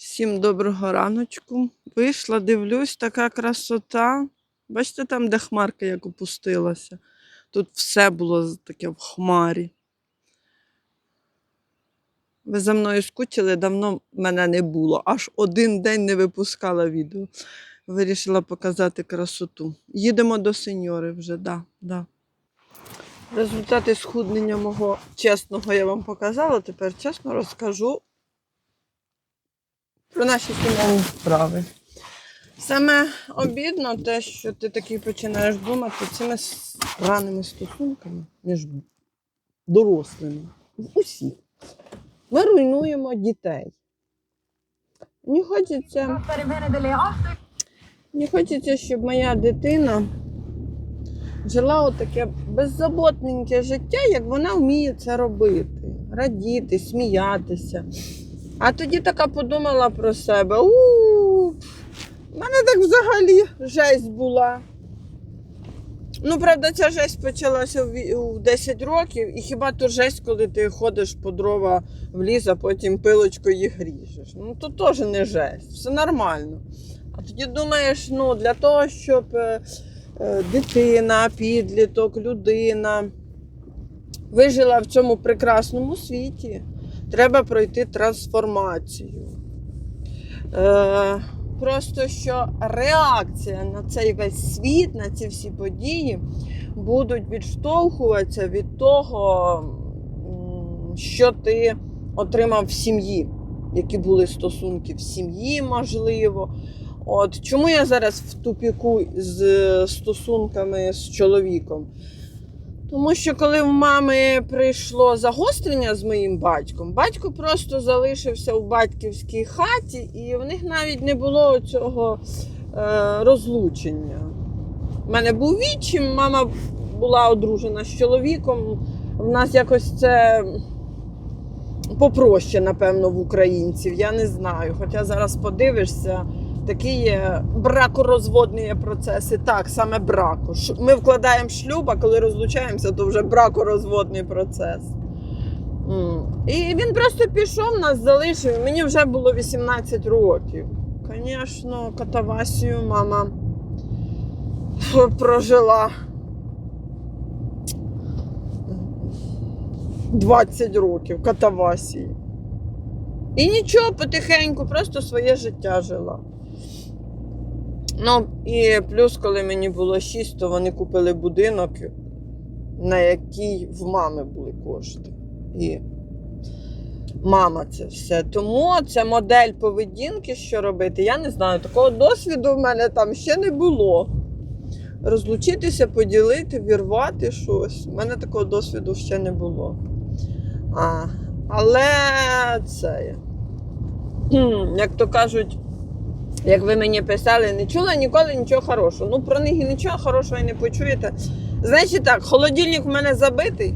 Всім доброго раночку. Вийшла, дивлюсь, така красота. Бачите, там, де хмарка як опустилася. Тут все було таке в хмарі. Ви за мною скучили, давно мене не було. Аж один день не випускала відео. Вирішила показати красоту. Їдемо до сеньори вже, да, да. Результати схуднення мого чесного я вам показала. Тепер чесно розкажу про наші сімейні справи. Саме обідно те, що ти такий починаєш думати цими ранними стосунками між дорослими. В усіх. Ми руйнуємо дітей. Мені хочеться, мені хочеться, щоб моя дитина жила отаке беззаботненьке життя, як вона вміє це робити. Радіти, сміятися. А тоді така подумала про себе. У в мене так взагалі жесть була. Ну, правда, ця жесть почалася в 10 років, і хіба то жесть, коли ти ходиш по дрова в ліс, а потім пилочкою їх ріжеш. Ну, то теж не жесть, все нормально. А тоді думаєш, ну, для того, щоб е, е, дитина, підліток, людина вижила в цьому прекрасному світі, треба пройти трансформацію. Е, просто що реакція на цей весь світ, на ці всі події будуть відштовхуватися від того, що ти отримав в сім'ї, які були стосунки в сім'ї, можливо. От чому я зараз в тупіку з стосунками з чоловіком? Тому що коли в мами прийшло загострення з моїм батьком, батько просто залишився у батьківській хаті, і в них навіть не було цього е, розлучення. У мене був вічим, мама була одружена з чоловіком. В нас якось це попроще, напевно, в українців. Я не знаю. Хоча зараз подивишся, такі бракорозводні процеси. Так, саме браку. Ми вкладаємо шлюб, а коли розлучаємося, то вже бракорозводний процес. І він просто пішов, нас залишив. Мені вже було 18 років. Звісно, катавасію мама прожила 20 років катавасії. І нічого, потихеньку, просто своє життя жила. Ну, і плюс, коли мені було 6, то вони купили будинок, на який в мами були кошти. І мама це все. Тому це модель поведінки, що робити. Я не знаю, такого досвіду в мене там ще не було. Розлучитися, поділити, вірвати щось. У мене такого досвіду ще не було. А, але це. Як то кажуть, як ви мені писали, не чула ніколи нічого хорошого. Ну, про них і нічого хорошого і не почуєте. Значить так, холодильник в мене забитий.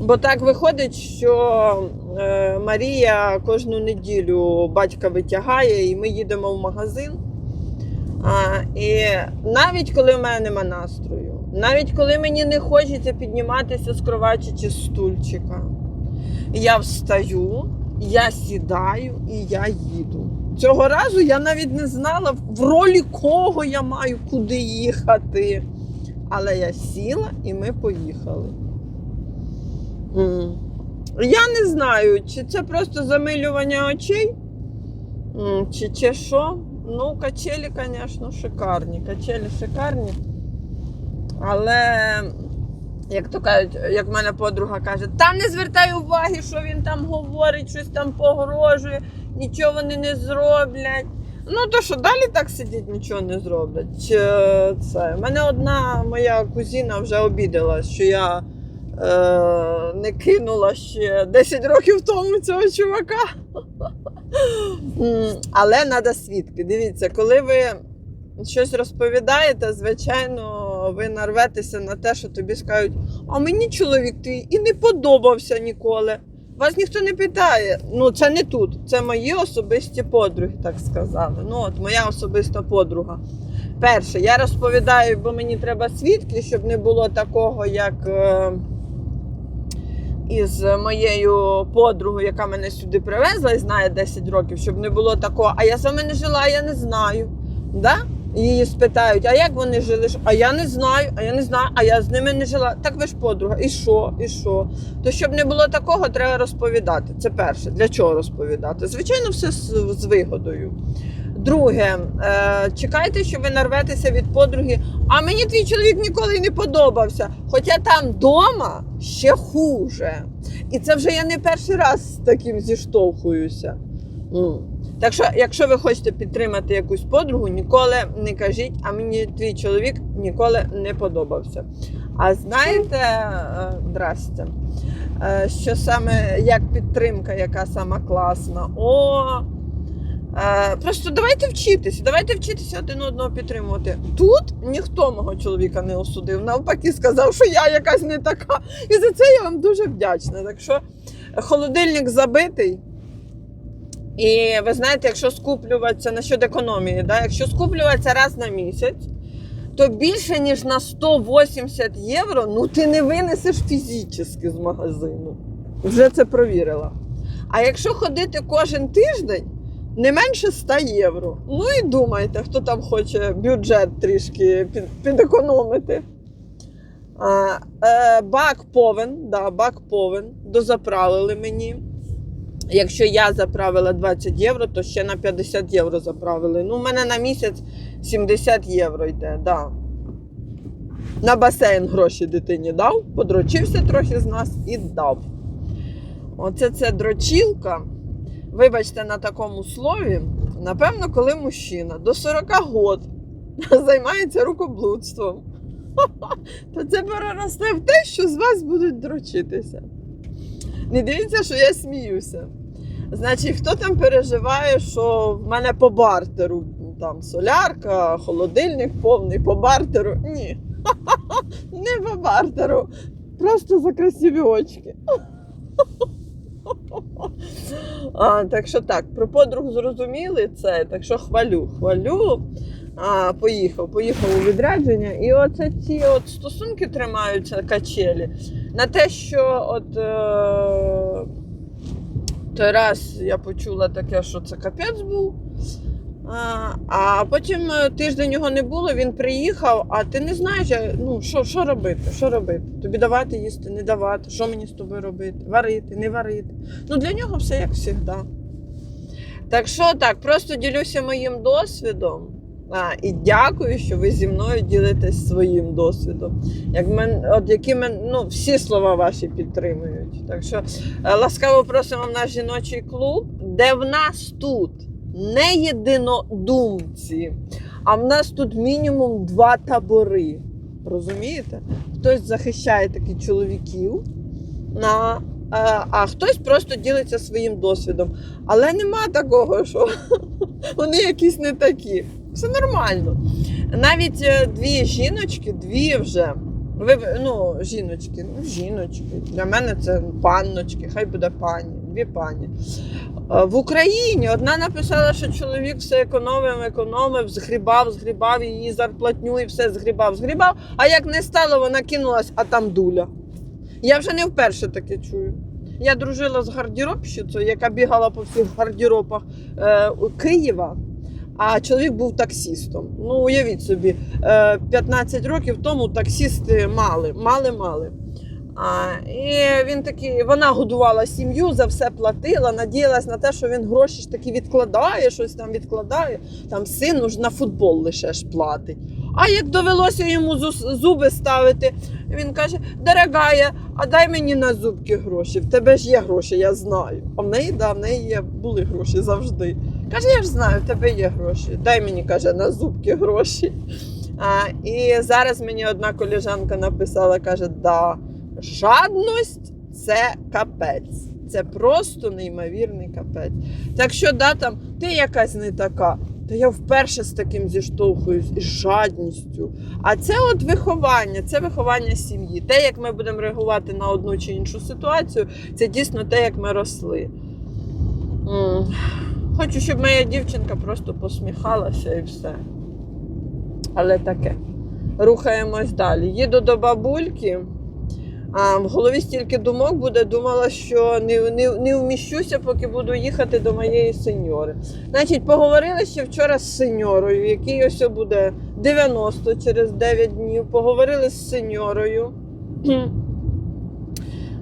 Бо так виходить, що е, Марія кожну неділю батька витягає, і ми їдемо в магазин. А, і навіть коли в мене нема настрою, навіть коли мені не хочеться підніматися з кровачі чи з стульчика, я встаю, я сідаю і я їду. Цього разу я навіть не знала, в ролі кого я маю куди їхати. Але я сіла і ми поїхали. Я не знаю, чи це просто замилювання очей, чи, чи що. Ну, качелі, звісно, шикарні. Качелі шикарні. Але, як то кажуть, як мене подруга каже, та не звертай уваги, що він там говорить, щось там погрожує, нічого вони не зроблять. Ну, то що далі так сидіть, нічого не зроблять. Чи це? Мене одна моя кузіна вже обідалась, що я е, не кинула ще 10 років тому цього чувака. Але треба свідки. Дивіться, коли ви щось розповідаєте, звичайно, ви нарветеся на те, що тобі скажуть, а мені чоловік твій і не подобався ніколи. Вас ніхто не питає. Ну, це не тут. Це мої особисті подруги, так сказали. Ну, от моя особиста подруга. Перше, я розповідаю, бо мені треба свідки, щоб не було такого, як. Е... із моєю подругою, яка мене сюди привезла і знає 10 років, щоб не було такого, а я вами не жила, я не знаю. Да? Її спитають, а як вони жили? А я не знаю, а я не знаю, а я з ними не жила. Так ви ж подруга, і що, і що? То щоб не було такого, треба розповідати. Це перше. Для чого розповідати? Звичайно, все з, з вигодою. Друге, е, чекайте, що ви нарветеся від подруги. А мені твій чоловік ніколи не подобався. Хоча там вдома ще хуже. І це вже я не перший раз з таким зіштовхуюся. Так що, якщо ви хочете підтримати якусь подругу, ніколи не кажіть, а мені твій чоловік ніколи не подобався. А знаєте, е, здрасте, е, що саме як підтримка, яка сама класна? О, е, просто давайте вчитися, давайте вчитися один одного підтримувати. Тут ніхто мого чоловіка не осудив, навпаки, сказав, що я якась не така. І за це я вам дуже вдячна. Так що холодильник забитий. І ви знаєте, якщо скуплюватися насчет економії, да? якщо скуплюватися раз на місяць, то більше ніж на 180 євро ну ти не винесеш фізично з магазину. Вже це провірила. А якщо ходити кожен тиждень, не менше 100 євро. Ну і думайте, хто там хоче бюджет трішки під, підекономити. А, е, бак повен, да, бак повен, дозаправили мені. Якщо я заправила 20 євро, то ще на 50 євро заправили. Ну, у мене на місяць 70 євро йде, да. На басейн гроші дитині дав, подрочився трохи з нас і дав. Оце це дрочілка. Вибачте, на такому слові. Напевно, коли мужчина до 40 год займається рукоблудством, то це переросте в те, що з вас будуть дрочитися. Не дивіться, що я сміюся. Значить, хто там переживає, що в мене по бартеру там солярка, холодильник повний по бартеру? Ні. Не по бартеру. Просто за красиві очки. А, так що так, про подруг зрозуміли це, так що хвалю, хвалю. А, поїхав, поїхав у відрядження. І оце ці от стосунки тримаються качелі на те, що от е, той раз я почула таке, що це капець був. А, потім е, тиждень його не було, він приїхав, а ти не знаєш, ну, що, що робити? Що робити? Тобі давати їсти, не давати, що мені з тобою робити? Варити, не варити. Ну, для нього все як завжди. Так що так, просто ділюся моїм досвідом. І дякую, що ви зі мною ділитесь своїм досвідом. Як мен, от які мен, ну, всі слова ваші підтримують. Так що е, ласкаво просимо в наш жіночий клуб, де в нас тут не єдинодумці, а в нас тут мінімум два табори. Розумієте? Хтось захищає таких чоловіків, на, е, а хтось просто ділиться своїм досвідом. Але нема такого, що вони якісь не такі. Все нормально. Навіть е, дві жіночки, дві вже. Ви, ну, жіночки, ну, жіночки. Для мене це панночки, хай буде пані, дві пані. Е, В Україні одна написала, що чоловік все економив, економив, згрібав, згрібав її зарплатню і все згрібав, згрібав. А як не стало, вона кинулась, а там дуля. Я вже не вперше таке чую. Я дружила з гардеробщицею, яка бігала по всіх гардеробах е, Києва, а чоловік був таксістом. Ну, уявіть собі, е, 15 років тому таксісти мали, мали, мали. А, і він такий, вона годувала сім'ю, за все платила, надіялась на те, що він гроші ж таки відкладає, щось там відкладає. Там сину ж на футбол лише ж платить. А як довелося йому зуби ставити, він каже: Дорогая, а дай мені на зубки гроші. В тебе ж є гроші, я знаю. А в неї, да, в неї є, були гроші завжди. Каже, я ж знаю, в тебе є гроші. Дай мені, каже, на зубки гроші. А, і зараз мені одна коліжанка написала, каже, да, жадність це капець. Це просто неймовірний капець. Так що, да, там, ти якась не така. Та я вперше з таким зіштовхуюсь із жадністю. А це от виховання, це виховання сім'ї. Те, як ми будемо реагувати на одну чи іншу ситуацію, це дійсно те, як ми росли. Хочу, щоб моя дівчинка просто посміхалася і все. Але таке. Рухаємось далі. Їду до бабульки. А в голові стільки думок буде, думала, що не, не, не вміщуся, поки буду їхати до моєї сеньори. Значить, поговорили ще вчора з сеньорою, який ось буде 90 через 9 днів. Поговорили з сеньорою.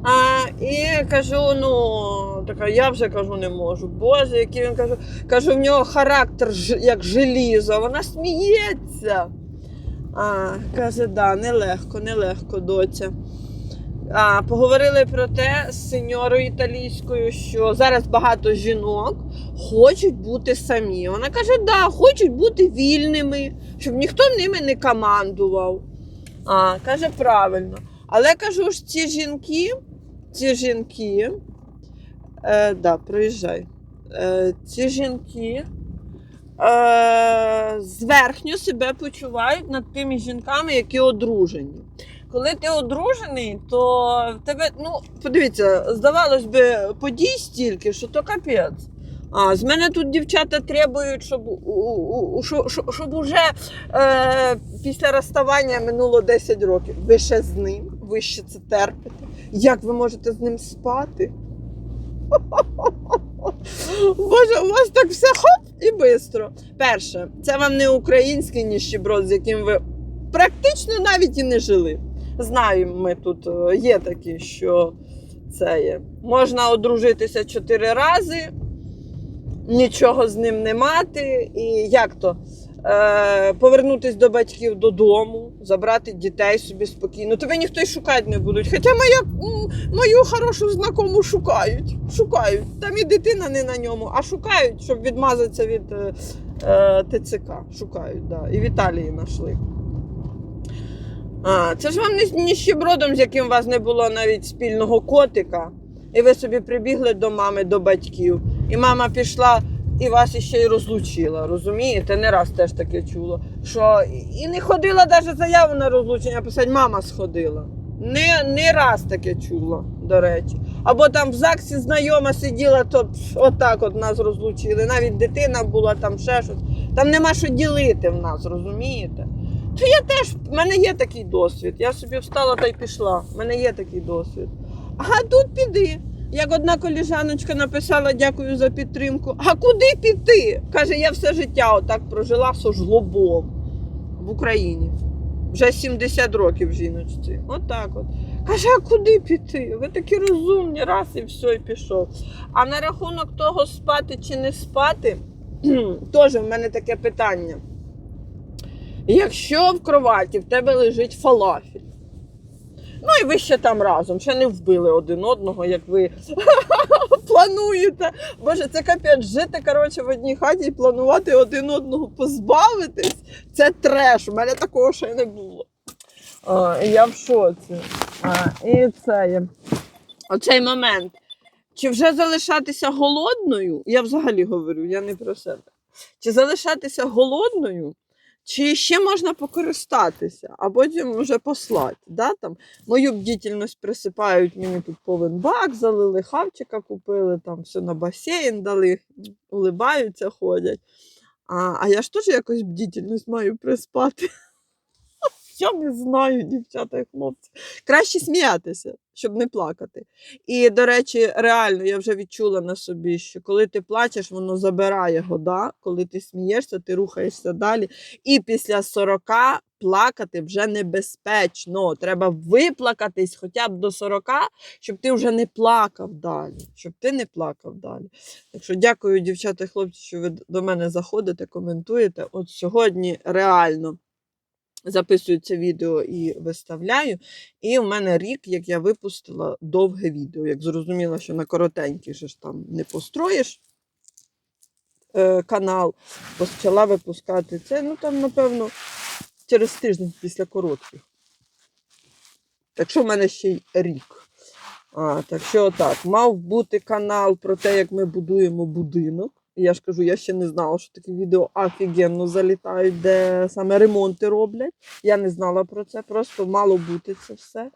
А, і кажу, ну, така, я вже кажу, не можу. Боже, який він кажу, кажу, в нього характер як желізо, вона сміється. А, каже, да, нелегко, нелегко, доця. А, поговорили про те з сеньорою італійською, що зараз багато жінок хочуть бути самі. Вона каже, да, хочуть бути вільними, щоб ніхто ними не командував. А, каже, правильно. Але кажу ж, ці жінки, ці жінки, е, да, проїжджай. Е, ці жінки е, зверхньо себе почувають над тими жінками, які одружені. Коли ти одружений, то в тебе, ну, подивіться, здавалось би, подій стільки, що то капець. А, з мене тут дівчата требують, щоб, у- у- у- що- що- щоб уже е, після розставання минуло 10 років. Ви ще з ним, ви ще це терпите. Як ви можете з ним спати? Боже, у вас так все хоп і швидко. Перше, це вам не український ніщеброд, з яким ви практично навіть і не жили. Знаємо, ми тут е, є такі, що це є. Можна одружитися чотири рази, нічого з ним не мати. І як то? Е, повернутись до батьків додому, забрати дітей собі спокійно. Тебе ніхто й шукати не будуть. Хоча моя, мою хорошу знакому шукають. Шукають. Там і дитина не на ньому, а шукають, щоб відмазатися від е, е, ТЦК. Шукають, да. І в знайшли. А, це ж вам не ніщебродом, з яким у вас не було навіть спільного котика. І ви собі прибігли до мами, до батьків. І мама пішла і вас іще й розлучила. Розумієте? Не раз теж таке чуло. Що і не ходила навіть заяву на розлучення писати, мама сходила. Не, не раз таке чула, до речі. Або там в ЗАГСі знайома сиділа, то отак от нас розлучили. Навіть дитина була там ще щось. Там нема що ділити в нас, розумієте? То я теж, в мене є такий досвід. Я собі встала та й пішла. В мене є такий досвід. А тут піди. Як одна коліжаночка написала дякую за підтримку. А куди піти? Каже, я все життя отак прожила со жлобом в Україні. Вже 70 років жіночці. Отак от. Каже, а куди піти? Ви такі розумні, раз і все, і пішов. А на рахунок того, спати чи не спати, теж в мене таке питання. Якщо в кроваті в тебе лежить фалафель, ну і ви ще там разом, ще не вбили один одного, як ви плануєте. Боже, це капець жити коротше, в одній хаті і планувати один одного позбавитись. Це треш. У мене такого ще не було. А, я в шоці. А, і це є. Оцей момент. Чи вже залишатися голодною? Я взагалі говорю, я не про себе. Чи залишатися голодною? Чи ще можна покористатися, а потім вже послати. Да? Там, мою бдітельність присипають, мені тут повен бак, залили хавчика, купили, там все на басейн дали, улибаються, ходять. А, а я ж теж якось бдітельність маю приспати. Я не знаю, дівчата і хлопці. Краще сміятися, щоб не плакати. І, до речі, реально, я вже відчула на собі, що коли ти плачеш, воно забирає года. Коли ти смієшся, ти рухаєшся далі. І після 40 плакати вже небезпечно. Треба виплакатись хоча б до 40, щоб ти вже не плакав далі. Щоб ти не плакав далі. Так що дякую, дівчата і хлопці, що ви до мене заходите, коментуєте. От сьогодні реально записую це відео і виставляю. І в мене рік, як я випустила довге відео. Як зрозуміла, що на коротенький ж там не построїш е, канал, почала випускати це. Ну там, напевно, через тиждень після коротких. Так що в мене ще й рік. А, так що так, мав бути канал про те, як ми будуємо будинок. Я ж кажу, я ще не знала, що такі відео офігенно залітають, де саме ремонти роблять. Я не знала про це, просто мало бути це все.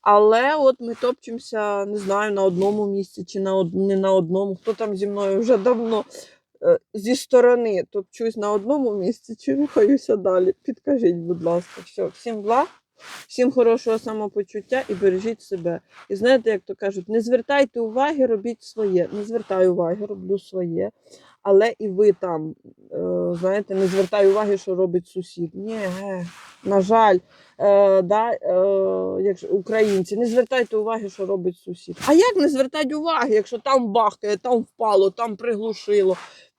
Але от ми топчемося, не знаю, на одному місці чи на од... не на одному. Хто там зі мною вже давно е, зі сторони топчусь на одному місці чи рухаюся далі. Підкажіть, будь ласка, все, всім благ. Всім хорошого самопочуття і бережіть себе. І знаєте, як то кажуть, не звертайте уваги, робіть своє. Не звертаю уваги, роблю своє. Але і ви там, е, знаєте, не звертай уваги, що робить сусід. Ні, е, на жаль, е, да, якщо українці, не звертайте уваги, що робить сусід. А як не звертати уваги, якщо там бахкає, там впало, там приглушило?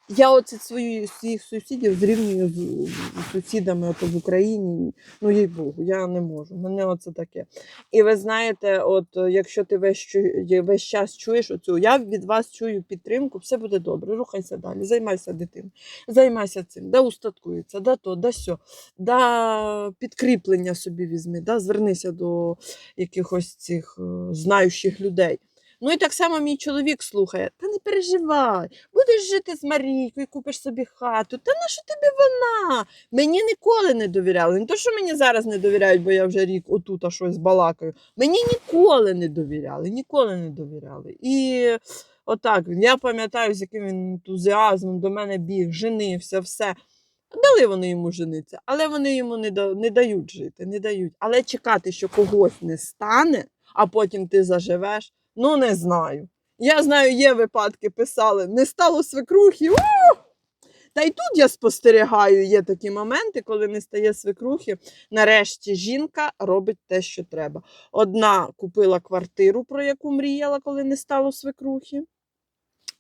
Я оце свої своїх сусідів зрівнюю з сусідами ото в Україні. Ну їй Богу, я не можу. Мене оце таке. І ви знаєте, от е, якщо ти весь, весь час чуєш оцю, я від вас чую підтримку, все буде добре. Рухайся далі, займайся дитиною, займайся цим, да устаткується, да то, да сьо, да підкріплення собі візьми, да, звернися до якихось цих е, знаючих людей. Ну і так само мій чоловік слухає: та не переживай, будеш жити з Марійкою, купиш собі хату. Та на що тобі вона? Мені ніколи не довіряли. Не то, що мені зараз не довіряють, бо я вже рік отут а щось балакаю. Мені ніколи не довіряли, ніколи не довіряли. І отак, я пам'ятаю, з яким він ентузіазмом до мене біг, женився, все. Дали вони йому жениться, але вони йому не, да- не дають жити, не дають. Але чекати, що когось не стане, а потім ти заживеш, ну не знаю. Я знаю, є випадки, писали, не стало свекрухи. Та й тут я спостерігаю, є такі моменти, коли не стає свекрухи. Нарешті жінка робить те, що треба. Одна купила квартиру, про яку мріяла, коли не стало свекрухи.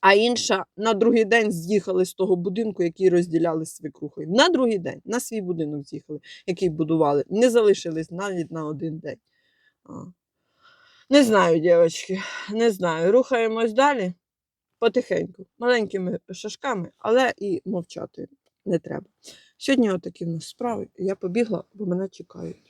А інша на другий день з'їхали з того будинку, який розділяли з свекрухою. На другий день на свій будинок з'їхали, який будували. Не залишились навіть на один день. Не знаю, дівчатки, не знаю. Рухаємось далі потихеньку, маленькими шажками, але і мовчати не треба. Сьогодні отакі в нас справи. Я побігла, бо мене чекають.